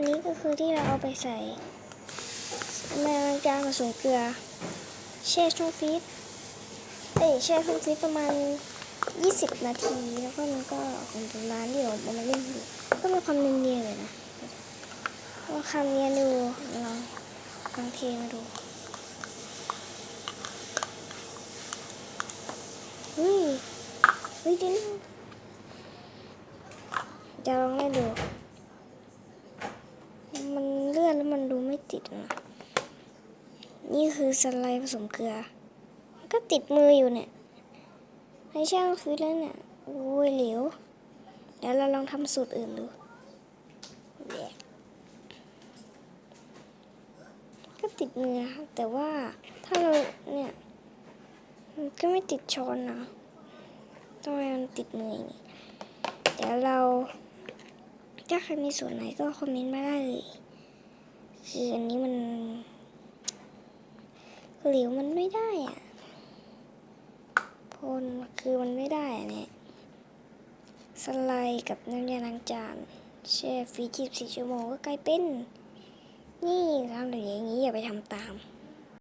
อันนี้ก็คือที่เราเอาไปใส่น้ำยาล้างจานผสมเกลือ แช่ช่องฟรีซเอ้ยแช่ช่องฟรีซประมาณ 20 นาที แล้วก็มันก็ออกมาเป็นร้านที่เราเอามาเล่นดูก็มีความเนียนๆเลยนะว่าคำเนียนดูลองลองเทมาดูเฮ้ยเฮ้ยดินจะลองเล่นดู มันเลื่อนแล้วมันดูไม่ ติดนะ นี่คือสไลด์ผสมเกลือ ก็ติดมืออยู่เนี่ยให้ช่างฟิตแล้วเนี่ยโอ้ยเหลวเดี๋ยวเราลองทำสูตรอื่นดู ก็ติดมือนะแต่ว่าถ้าเราเนี่ยก็ไม่ติดช้อนนะทำไมมันติดมืออย่างนี้เดี๋ยวเรา ถ้าใครมีส่วนไหนก็คอมเมนต์มาได้เลย คืออันนี้มันเหลวมันไม่ได้อะพนคือมันไม่ได้อะเนี่ยสไลด์กับน้ำยาล้างจานแช่ฟรีจีบสี่ชั่วโมงก็กลายเป็น นี่ทำแบบอย่างนี้อย่าไปทำตาม